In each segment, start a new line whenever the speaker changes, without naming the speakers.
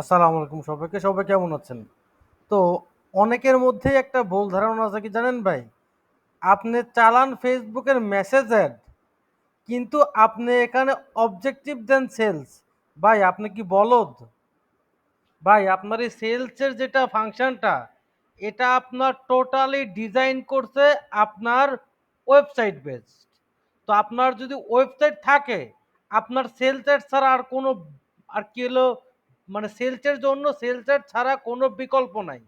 আসসালামু আলাইকুম সবাইকে, সবাই কেমন আছেন? তো অনেকের মধ্যেই একটা ভুল ধারণা আছে কি জানেন ভাই? আপনি চালান ফেসবুকের মেসেজ অ্যাড কিন্তু আপনি এখানে অবজেক্টিভ দেন সেলস ভাই, আপনি কি বলদ? ভাই, আপনার এই সেলসের যেটা ফাংশনটা, এটা আপনার টোটালি ডিজাইন করছে আপনার ওয়েবসাইট বেসড তো আপনার যদি ওয়েবসাইট থাকে, আপনার সেলসের ছাড়া আর কোনো, আর কি হলো মানে সেলসের জন্য সেলসের ছাড়া কোনো বিকল্প নাই।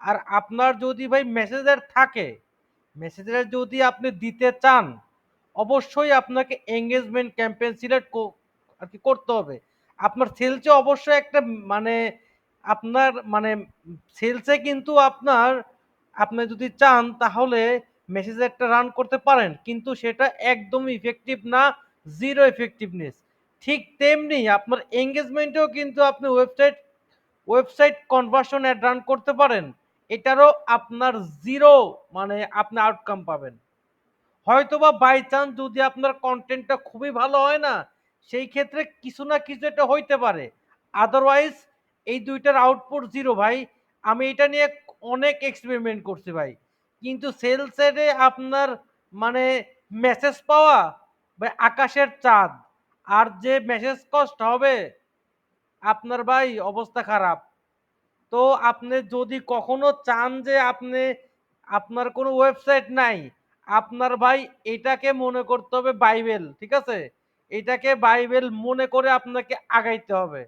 আর আপনার যদি ভাই মেসেজের থাকে মেসেজের যদি আপনি দিতে চান, অবশ্যই আপনাকে এঙ্গেজমেন্ট ক্যাম্পেইন সিলেক্ট আর কি করতে হবে। আপনার সেলসে অবশ্যই একটা মানে আপনার মানে সেলসে কিন্তু আপনার, আপনি যদি চান তাহলে মেসেজ একটা রান করতে পারেন, কিন্তু সেটা একদম ইফেক্টিভ না জিরো এফেক্টিভনেস ঠিক তেমনি আপনার এঙ্গেজমেন্টেও কিন্তু আপনি website website conversion ad run করতে পারেন। এটারও আপনার জিরো মানে আপনি আউটকাম পাবেন। হয়তোবা বাই চান্স যদি আপনার কন্টেন্টটা খুবই ভালো হয় না, সেই ক্ষেত্রে কিছু না কিছু এটা হইতে পারে। আদারওয়াইজ এই দুইটার আউটপুট জিরো ভাই। আমি এটা নিয়ে অনেক এক্সপেরিমেন্ট করছি ভাই। কিন্তু সেলসেরে আপনার মানে মেসেজ পাওয়া ভাই আকাশের চাঁদ আর যে মেসেজ কষ্ট হবে, আপনার ভাই অবস্থা খারাপ। তো আপনি যদি কখনো চান যে আপনি, আপনার কোনো ওয়েবসাইট নাই, আপনার ভাই এটাকে মনে করতে হবে বাইবেল, ঠিক আছে? এটাকে বাইবেল মনে করে আপনাকে আগাইতে হবে।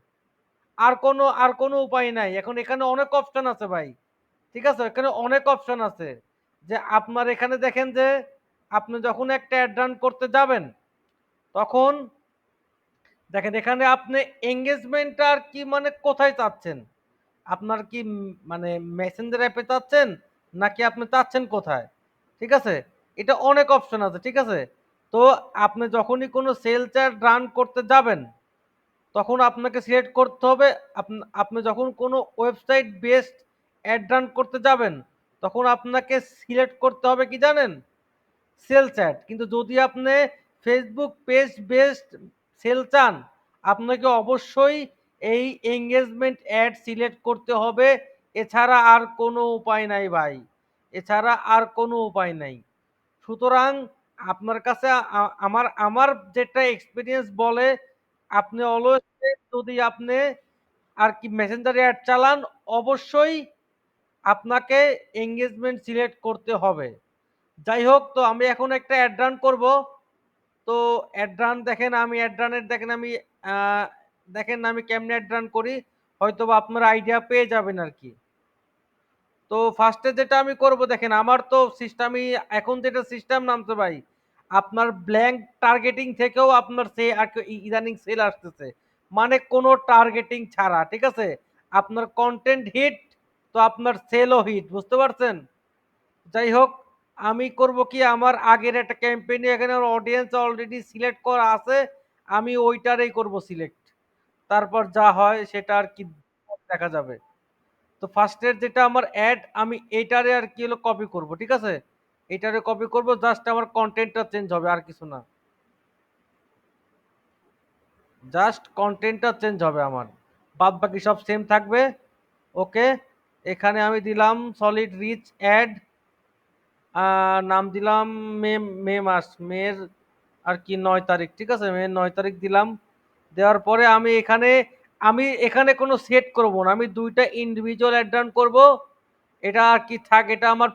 আর কোনো আর কোনো উপায় নাই। এখন এখানে অনেক অপশন আছে ভাই, ঠিক আছে? এখানে অনেক অপশন আছে। যে আপনার এখানে দেখেন যে, আপনি যখন একটা অ্যাড রান করতে যাবেন, তখন দেখেন, এখানে আপনি এঙ্গেজমেন্ট আর কি মানে কোথায় চাচ্ছেন? আপনার কি মানে মেসেঞ্জার অ্যাপে চাচ্ছেন, নাকি আপনি চাচ্ছেন কোথায়? ঠিক আছে? এটা অনেক অপশন আছে, ঠিক আছে? তো আপনি যখনই কোনো সেল চ্যাট রান করতে যাবেন, তখন আপনাকে সিলেক্ট করতে হবে। আপনি যখন কোনো ওয়েবসাইট বেসড অ্যাড রান করতে যাবেন, তখন আপনাকে সিলেক্ট করতে হবে কি জানেন? সেল চ্যাট কিন্তু যদি আপনি ফেসবুক পেজ বেসড সেল চান, আপনাকে অবশ্যই এই এঙ্গেজমেন্ট অ্যাড সিলেক্ট করতে হবে। এছাড়া আর কোনো উপায় নাই ভাই। এছাড়া আর কোনো উপায় নাই। সুতরাং আপনার কাছে আমার আমার যেটা এক্সপিরিয়েন্স বলে, আপনি অলওয়েজ যদি আপনি আর কি মেসেঞ্জারে অ্যাড চালান, অবশ্যই আপনাকে এঙ্গেজমেন্ট সিলেক্ট করতে হবে। যাই হোক, তো আমি এখন একটা অ্যাড রান করব। তো অ্যাড রান দেখেন, আমি অ্যাড রানের দেখেন, আমি দেখেন আমি কেমনে অ্যাড রান করি হয়তো বা আপনার আইডিয়া পেয়ে যাবেন আর কি। তো ফার্স্টে যেটা আমি করব, দেখেন, আমার তো সিস্টেমই এখন যেটা সিস্টেম নামছে ভাই, আপনার ব্ল্যাঙ্ক টার্গেটিং থেকেও আপনার সে আর ইদানিং সেল আসতেছে। মানে কোনো টার্গেটিং ছাড়া, ঠিক আছে? আপনার কন্টেন্ট হিট তো আপনার সেলও হিট বুঝতে পারছেন? যাই হোক আমি করব কি? আমার আগের একটা ক্যাম্পেইনে এখানে অডিয়েন্স অলরেডি সিলেক্ট করা আছে, আমি ওইটারেই করব সিলেক্ট তারপর যা হয় সেটা আর কি দেখা যাবে। তো ফার্স্টের যেটা আমার অ্যাড আমি এইটারে আর কি হলো কপি করব, ঠিক আছে? এইটারে কপি করব জাস্ট আমার কন্টেন্টটা চেঞ্জ হবে, আর কিছু না। জাস্ট কন্টেন্টটা চেঞ্জ হবে আমার। বাদ বাকি সব সেম থাকবে। ওকে এখানে আমি দিলাম সলিড রিচ অ্যাড নাম দিলাম মে মে মাস, মের আর কি নয় তারিখ, ঠিক আছে? মে নয় তারিখ দিলাম। দেওয়ার পরে আমি এখানে আমি এখানে কোনো সেট করব না। আমি দুইটা ইন্ডিভিজুয়াল অ্যাড রান করব। এটা আর কি থাক, এটা আমার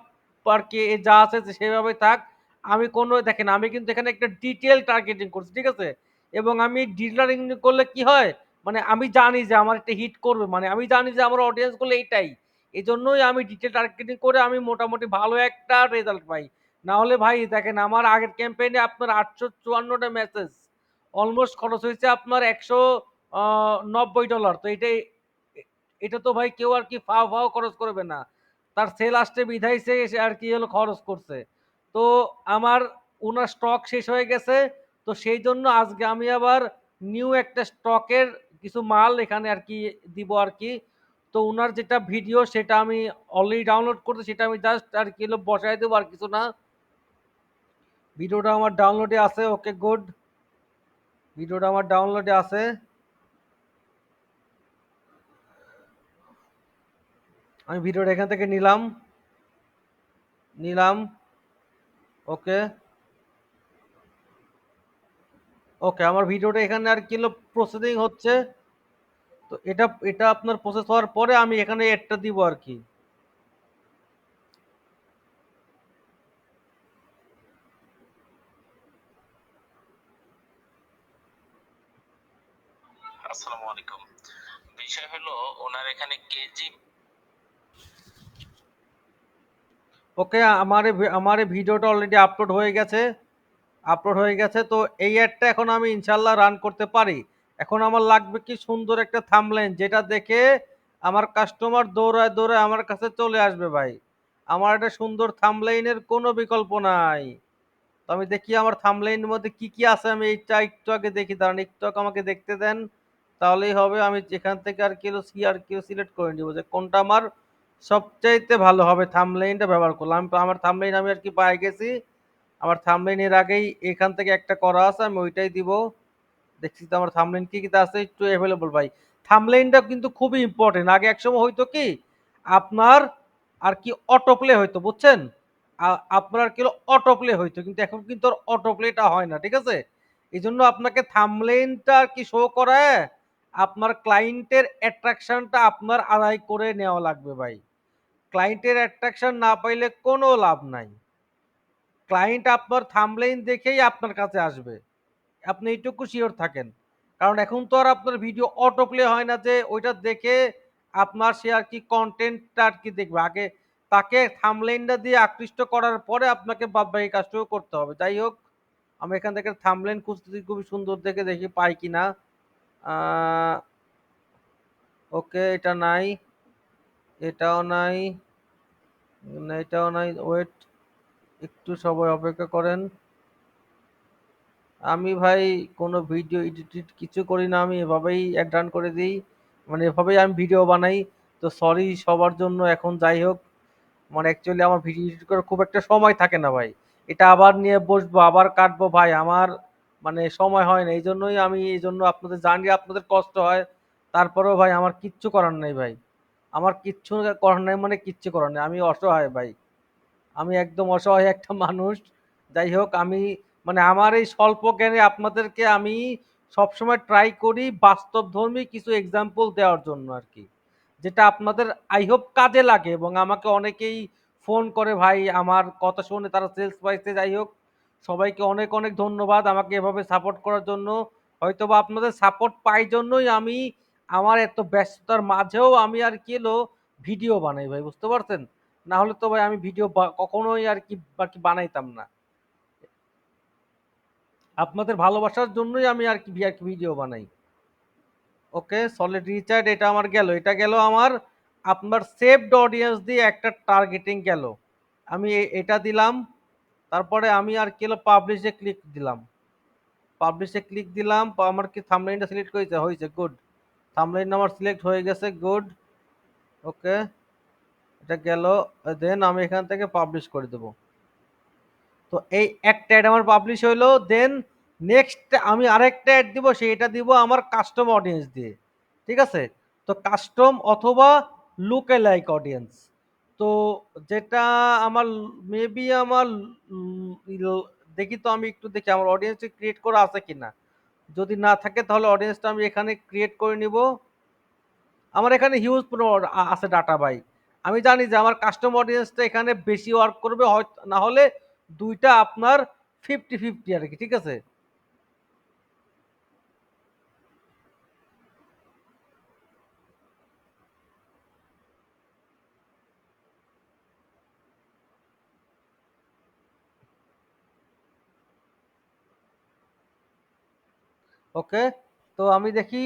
আর কি যা আছে সেভাবে থাক। আমি কোনো, দেখেন, আমি কিন্তু এখানে একটা ডিটেল টার্গেটিং করছি, ঠিক আছে? এবং আমি ডিটেলিং করলে কি হয়? মানে আমি জানি যে আমার একটা হিট করবে। মানে আমি জানি যে আমার অডিয়েন্সগুলো এইটাই এই জন্যই আমি ডিটেল টার্গেটিং করে আমি মোটামুটি ভালো একটা রেজাল্ট পাই। না হলে ভাই দেখেন আমার আগের ক্যাম্পেইনে আপনার আটশো চুয়ান্নটা মেসেজ অলমোস্ট খরচ হয়েছে আপনার একশো নব্বই ডলার তো এটাই, এটা তো ভাই কেউ আর কি ফাও ফাও খরচ করবে না। তার সেল আসতে বিধাইছে সে আর কি হলো খরচ করছে। তো আমার ওনার স্টক শেষ হয়ে গেছে। তো সেই জন্য আজকে আমি আবার নিউ একটা স্টকের কিছু মাল এখানে আর কি দিব আর কি। তো ওনার যেটা ভিডিও সেটা আমি অলরেডি ডাউনলোড করতে সেটা আমি জাস্ট আর কি বসাই দেবো আর কিছু না। ভিডিওটা আমার ডাউনলোডে আছে ওকে গুড ভিডিওটা আমার ডাউনলোডে আছে। আমি ভিডিওটা এখান থেকে নিলাম। নিলাম। ওকে ওকে আমার ভিডিওটা এখানে আর কি প্রসেসিং হচ্ছে। তো এটা এটা আপনার প্রসেস হওয়ার পরে আমি এখানে এডটা দিব আর কি।
আসসালামু আলাইকুম। বিষয় হলো ওনার এখানে কেজি
ওকে আমার আমার ভিডিওটা অলরেডি আপলোড হয়ে গেছে। আপলোড হয়ে গেছে তো এই অ্যাডটা এখন আমি ইনশাল্লাহ রান করতে পারি। এখন আমার লাগবে কি সুন্দর একটা থামলাইন যেটা দেখে আমার কাস্টমার দৌড়ায় দৌড়ায় আমার কাছে চলে আসবে ভাই। আমার একটা সুন্দর থামলাইনের কোনো বিকল্প নাই। তো আমি দেখি আমার থামলাইনের মধ্যে কি কি আছে, আমি এইটা একটু আগে দেখি, দাঁড়ান একটু আগে আমাকে দেখতে দেন। তাহলেই হবে, আমি যেখান থেকে আর কিলো সি আর কিলো সিলেক্ট করে নিব, যে কোনটা আমার সবচাইতে ভালো হবে থামলাইনটা ব্যবহার করলাম। আমি আমার থামলাইন আমি আর কি পাই গেছি। আমার থামলাইন এর আগেই এখান থেকে একটা করা আছে, আমি ওইটাই দিব। দেখছি তো আমার থামলাইন কি কি আছে একটু অ্যাভেলেবল ভাই। থামলাইনটা কিন্তু খুবই ইম্পর্টেন্ট আগে একসময় হয়তো কি, আপনার আর কি অটো প্লে হইতো, বুঝছেন? আপনার কি অটো প্লে হইতো, কিন্তু এখন কিন্তু অটো প্লেটা হয় না, ঠিক আছে? এই জন্য আপনাকে থামলেনটা আর কি শো করায় আপনার ক্লায়েন্টের অ্যাট্রাকশনটা আপনার আদায় করে নেওয়া লাগবে ভাই। ক্লায়েন্টের অ্যাট্রাকশন না পাইলে কোনো লাভ নাই। ক্লায়েন্ট আপনার থামলেন দেখেই আপনার কাছে আসবে। আপনি এইটুকু শিওর থাকেন। কারণ এখন তো আর আপনার ভিডিও অটো প্লে হয় না যে ওইটা দেখে আপনার সে আর কি কন্টেন্টটা আর কি দেখবে। আগে তাকে থামলেনটা দিয়ে আকৃষ্ট করার পরে আপনাকে বাদবাকি কাজটাও করতে হবে। যাই হোক, আমি এখান থেকে থামলাইন খুঁজতেছি খুবই সুন্দর দেখে দেখি পাই কি না ওকে এটা নাই, এটাও নাই এটাও নাই ওয়েট একটু সবাই অপেক্ষা করেন। আমি ভাই কোনো ভিডিও এডিট কিছু করি না, আমি এভাবেই অ্যাড রান করে দিই। মানে এভাবেই আমি ভিডিও বানাই। তো সরি সবার জন্য, এখন যাই হোক। মানে অ্যাকচুয়ালি আমার ভিডিও এডিট করার খুব একটা সময় থাকে না ভাই। এটা আবার নিয়ে বসবো, আবার কাটবো ভাই। আমার মানে সময় হয় না এই জন্যই আমি এই জন্য আপনাদের জানি আপনাদের কষ্ট হয়। তারপরেও ভাই আমার কিচ্ছু করার নেই ভাই। আমার কিচ্ছু করার নেই মানে কিচ্ছু করার নেই। আমি অসহায় ভাই। আমি একদম অসহায় একটা মানুষ। যাই হোক, আমি মানে আমার এই স্বল্প জ্ঞানে আপনাদেরকে আমি সবসময় ট্রাই করি বাস্তবধর্মী কিছু এক্সাম্পল দেওয়ার জন্য আর কি। যেটা আপনাদের আই হোপ কাজে লাগে এবং আমাকে অনেকেই ফোন করে, ভাই, আমার কথা শুনে তারা সেলস পাইছে যাই হোক, সবাইকে অনেক অনেক ধন্যবাদ আমাকে এভাবে সাপোর্ট করার জন্য। হয়তো বা আপনাদের সাপোর্ট পাই জন্যই আমি আমার এত ব্যস্ততার মাঝেও আমি আর কি এলো ভিডিও বানাই, ভাই, বুঝতে পারছেন? না হলে তো ভাই আমি ভিডিও কখনোই আর কি বানাইতাম না। আপনাদের ভালোবাসার জন্যই আমি আর কি আর কি ভিডিও বানাই। ওকে সলিড রিচার্ড এটা আমার গেল। এটা গেল আমার, আপনার সেভড অডিয়েন্স দিয়ে একটা টার্গেটিং গেল। আমি এটা দিলাম, তারপরে আমি আর কি হলো পাবলিশে ক্লিক দিলাম। পাবলিশে ক্লিক দিলাম আমার কি থামলাইনটা সিলেক্ট হয়েছে? হয়েছে গুড থামলাইন আমার সিলেক্ট হয়ে গেছে গুড ওকে এটা গেল দেন আমি এখান থেকে পাবলিশ করে দেবো। তো এই একটা অ্যাড আমার পাবলিশ হইল দেন নেক্সট আমি আরেকটা অ্যাড দিব, সেইটা দিব আমার কাস্টম অডিয়েন্স দিয়ে। ঠিক আছে? তো কাস্টম অথবা লুকে লাইক অডিয়েন্স তো যেটা আমার মেবি আমার দেখি তো আমি একটু দেখি, আমার অডিয়েন্স ক্রিয়েট করা আছে কি না যদি না থাকে তাহলে অডিয়েন্সটা আমি এখানে ক্রিয়েট করে নিব। আমার এখানে হিউজ আছে ডাটা বাই আমি জানি যে আমার কাস্টম অডিয়েন্সটা এখানে বেশি ওয়ার্ক করবে, হয়তো, না হলে দুইটা আপনার ফিফটি ফিফটি আর কি, ঠিক আছে? ওকে তো আমি দেখি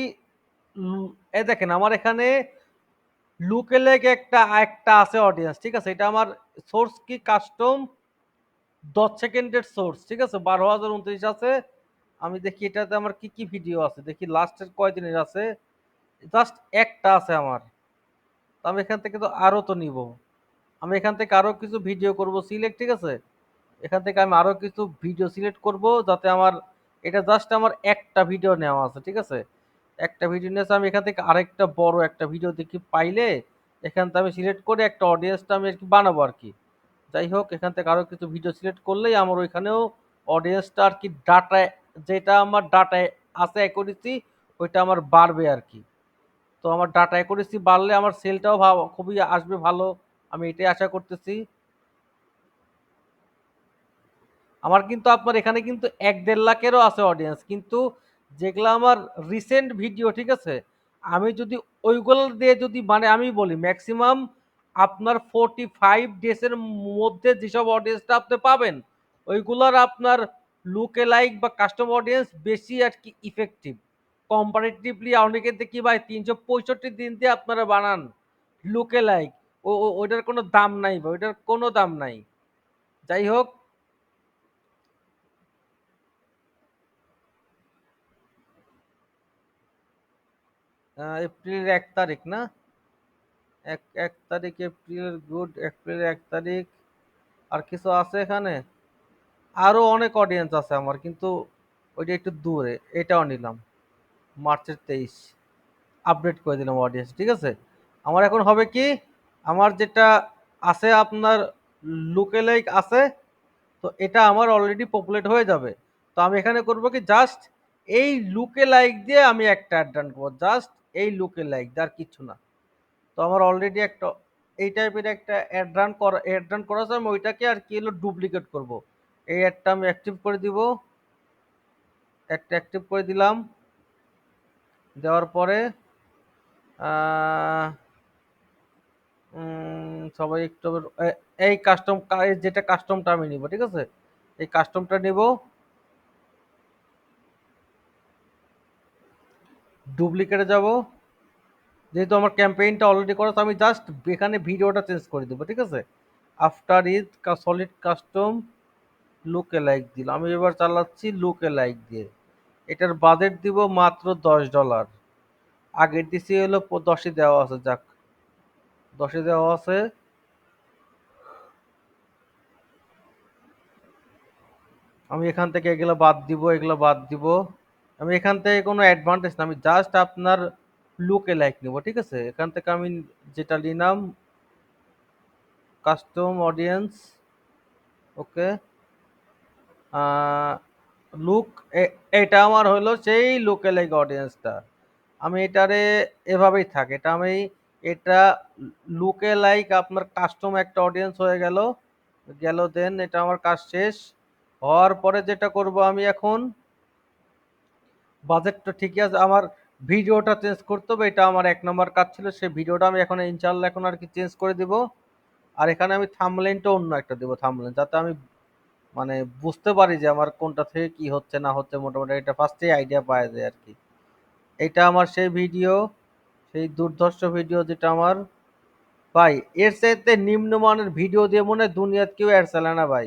এ দেখেন আমার এখানে লুকে লেগে একটা একটা আছে অডিয়েন্স ঠিক আছে? এটা আমার সোর্স কি? কাস্টম দশ সেকেন্ডের সোর্স ঠিক আছে? বারো হাজার উনত্রিশ আছে। আমি দেখি এটাতে আমার কি কি ভিডিও আছে? দেখি লাস্টের কয়দিনের আছে? জাস্ট একটা আছে আমার। তো আমি এখান থেকে তো আরও তো নিব। আমি এখান থেকে আরও কিছু ভিডিও করব সিলেক্ট ঠিক আছে? এখান থেকে আমি আরও কিছু ভিডিও সিলেক্ট করব যাতে আমার, এটা জাস্ট আমার একটা ভিডিও নেওয়া আছে, ঠিক আছে? একটা ভিডিও নিয়েছে আমি এখান থেকে আরেকটা বড় একটা ভিডিও দেখি পাইলে, এখান থেকে আমি সিলেক্ট করে একটা অডিয়েন্সটা আমি আর কি বানাবো আর কি। যাই হোক, এখান থেকে আরও কিছু ভিডিও সিলেক্ট করলেই আমার ওইখানেও অডিয়েন্সটা আর কি ডাটায় যেটা আমার ডাটায় আছে অ্যাকুরেসি ওইটা আমার বাড়বে আর কি। তো আমার ডাটা অ্যাকুরেসি বাড়লে আমার সেলটাও খুবই আসবে ভালো, আমি এটাই আশা করতেছি। আমার কিন্তু আপনার এখানে কিন্তু এক দেড় লাখেরও আছে অডিয়েন্স কিন্তু যেগুলো আমার রিসেন্ট ভিডিও ঠিক আছে? আমি যদি ওইগুলো দিয়ে যদি মানে আমি বলি ম্যাক্সিমাম আপনার ফোরটি ফাইভ ডেজের মধ্যে যেসব অডিয়েন্সটা আপনি পাবেন, ওইগুলোর আপনার লুকে লাইক বা কাস্টম অডিয়েন্স বেশি আর কি ইফেক্টিভ কম্পারেটিভলি অনেকে দেখি ভাই, তিনশো পঁয়ষট্টি দিন দিয়ে আপনারা বানান লুকে লাইক ও, ওইটার কোনো দাম নাই ভাই, ওইটার কোনো দাম নাই। যাই হোক। এপ্রিলের এক তারিখ না? এক এক তারিখ এপ্রিলের গুড এপ্রিলের এক তারিখ। আর কিছু আছে এখানে? আরও অনেক অডিয়েন্স আছে আমার, কিন্তু ওইটা একটু দূরে, এটাও নিলাম। মার্চের তেইশ। আপডেট করে দিলাম অডিয়েন্স ঠিক আছে? আমার এখন হবে কি? আমার যেটা আছে আপনার লুকে লাইক আছে, তো এটা আমার অলরেডি পপুলেট হয়ে যাবে। তো আমি এখানে করব কি? জাস্ট এই লুকে লাইক দিয়ে আমি একটা অ্যাড রান করব। জাস্ট এই লুকে লাইক দিয়ে আর কিচ্ছু না। তো আমার অলরেডি একটা, এই টাইপের একটা অ্যাড রান করা অ্যাড রান করা আছে, আমি ওইটাকে আর কি হলো ডুপ্লিকেট করব। এই অ্যাডটা আমি অ্যাক্টিভ করে দিব। একটা অ্যাক্টিভ করে দিলাম। দেওয়ার পরে সবাই একটু এই কাস্টম যেটা কাস্টমটা আমি নিব, ঠিক আছে? এই কাস্টমটা নিব। ডুপ্লিকেটে যাব। যেহেতু আমার ক্যাম্পেইনটা অলরেডি করা, তো আমি জাস্ট এখানে ভিডিওটা চেঞ্জ করে দেবো, ঠিক আছে? আফটার ইজ সলিড কাস্টম লুকে লাইক দিলাম আমি এবার চালাচ্ছি লুকে লাইক দিয়ে। এটার বাজেট দিব মাত্র দশ ডলার আগের দিছি হলো দশে দেওয়া আছে, যাক। দশে দেওয়া আছে। আমি এখান থেকে এগুলো বাদ দিব, এগুলো বাদ দিব। আমি এখান থেকে কোনো অ্যাডভান্টেজ না, আমি জাস্ট আপনার লুকে লাইক নিব, ঠিক আছে? এখান থেকে আমি যেটা নিলাম কাস্টম অডিয়েন্স ওকে লুক এটা আমার হলো সেই লুকে লাইক অডিয়েন্সটা আমি এটারে এভাবেই থাক, এটা আমি, এটা লুকে লাইক আপনার কাস্টম একটা অডিয়েন্স হয়ে গেল গেল দেন এটা আমার কাজ শেষ। হওয়ার পরে যেটা করব আমি এখন বাজেটটা ঠিকই আছে, আমার ভিডিওটা চেঞ্জ করতে হবে, এটা আমার এক নম্বর কাজ ছিল, সেই ভিডিওটা আমি এখন ইনশাল্লাহ এখন আর কি চেঞ্জ করে দিব। আর এখানে আমি থামলেনটা অন্য একটা দেবো থামলেন যাতে আমি মানে বুঝতে পারি যে আমার কোনটা থেকে কি হচ্ছে, না হচ্ছে, মোটামুটি এটা ফার্স্টেই আইডিয়া পাওয়া যায় আর কি। এটা আমার সেই ভিডিও সেই দুর্ধর্ষ ভিডিও যেটা আমার। ভাই, এর চাইতে নিম্নমানের ভিডিও দিয়ে মনে হয় দুনিয়াত কেউ অ্যাড চালে না ভাই।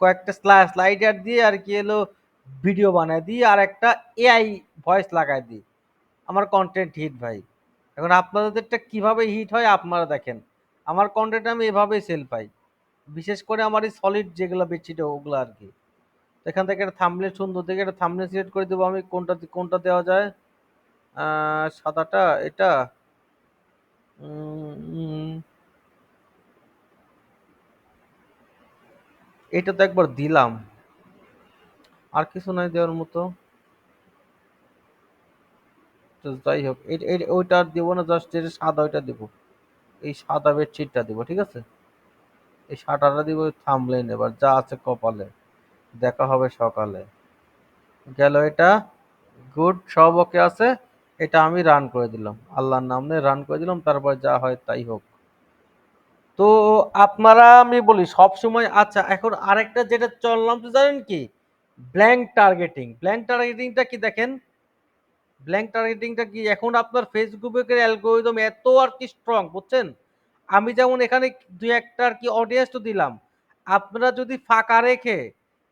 কয়েকটা স্লাইডার দিয়ে আর কি এলো ভিডিও বানায় দিই আর একটা এআই ভয়েস লাগায় দিই আমার কন্টেন্ট হিট ভাই। এখন আপনাদেরটা কীভাবে হিট হয় আপনারা দেখেন। আমার কন্টেন্ট আমি এভাবেই সেল পাই। বিশেষ করে আমার এই সলিড যেগুলো বেডশিট ওগুলো আর কি। এখান থেকে একটা থামলে সুন্দর থেকে একটা থামলে সিলেক্ট করে দেবো আমি। কোনটা কোনটা দেওয়া যায়? সাদাটা, এটা? এটা তো একবার দিলাম। আর কিছু নাই দেওয়ার মতো। যাই হোক ওইটা আর দেবো না জাস্ট যেটা সাদা ওইটা দেবো। এই সাদা বেডশিটটা দেবো, ঠিক আছে? এই সাদাটা দিব থামলেন এবার যা আছে কপালে। দেখা হবে সকালে। গেল এটা গুড সব ওকে আছে, এটা আমি রান করে দিলাম। আল্লাহর নাম নিয়ে রান করে দিলাম, তারপর যা হয় তাই হোক। তো আপনারা, আমি বলি, সব সময় আচ্ছা এখন আরেকটা যেটা চললাম, তো জানেন কি? ব্ল্যাঙ্ক টার্গেটিং ব্ল্যাঙ্ক টার্গেটিংটা কি দেখেন? ব্ল্যাঙ্ক টার্গেটিংটা কি? এখন আপনার ফেসবুকের অ্যালগোরিদম এত আর কি স্ট্রং বুঝছেন? আমি যেমন এখানে দুই একটা আর কি অডিয়েন্স তো দিলাম। আপনারা যদি ফাঁকা রেখে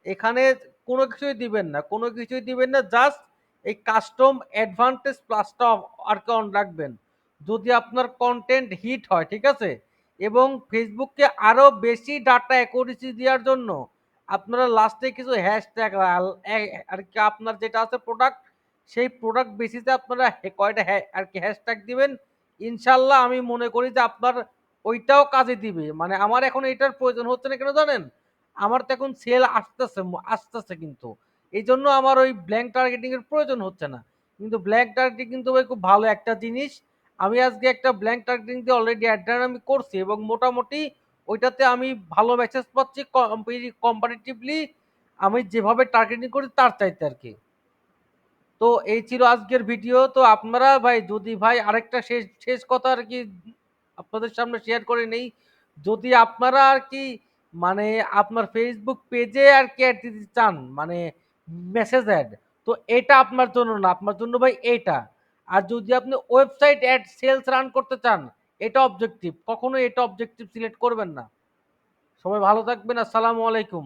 এখানে কোনো কিছুই দিবেন না, কোনো কিছুই দিবেন না জাস্ট এই কাস্টম অ্যাডভান্টেজ প্লাসটা আর কি অন রাখবেন। যদি আপনার কন্টেন্ট হিট হয়, ঠিক আছে? এবং ফেসবুককে আরও বেশি ডাটা অ্যাকুরেসি দেওয়ার জন্য আপনারা লাস্টে কিছু হ্যাশট্যাগ আর কি আপনার যেটা আছে প্রোডাক্ট সেই প্রোডাক্ট বেসিসে আপনারা কয়টা আর কি হ্যাশট্যাগ দিবেন, ইনশাল্লাহ আমি মনে করি যে আপনার ওইটাও কাজে দিবে। মানে আমার এখন এটার প্রয়োজন হচ্ছে না কেন জানেন? আমার তো এখন সেল আসতেছে আসতেছে কিন্তু। এই জন্য আমার ওই ব্ল্যাঙ্ক টার্গেটিং এর প্রয়োজন হচ্ছে না। কিন্তু ব্ল্যাঙ্ক টার্গেটিং কিন্তু ভাই খুব ভালো একটা জিনিস। আমি আজকে একটা ব্ল্যাঙ্ক টার্গেটিং দিয়ে অলরেডি অ্যাড আমি করছি এবং মোটামুটি ওইটাতে আমি ভালো মেসেজ পাচ্ছি কম্পারেটিভলি আমি যেভাবে টার্গেটিং করি তার চাইতে আর কি। তো এই ছিল আজকের ভিডিও তো আপনারা ভাই, যদি ভাই আরেকটা শেষ শেষ কথা আর কি আপনাদের সামনে শেয়ার করে নেই, যদি আপনারা আর কি মানে আপনার ফেসবুক পেজে আর কি অ্যাড দিতে চান মানে মেসেজ অ্যাড তো এটা আপনার জন্য না, আপনার জন্য ভাই এটা। আর যদি আপনি ওয়েবসাইট অ্যাড সেলস রান করতে চান, এটা অবজেক্টিভ কখনো এটা অবজেক্টিভ সিলেক্ট করবেন না। সবাই ভালো থাকবেন, আসসালামু আলাইকুম।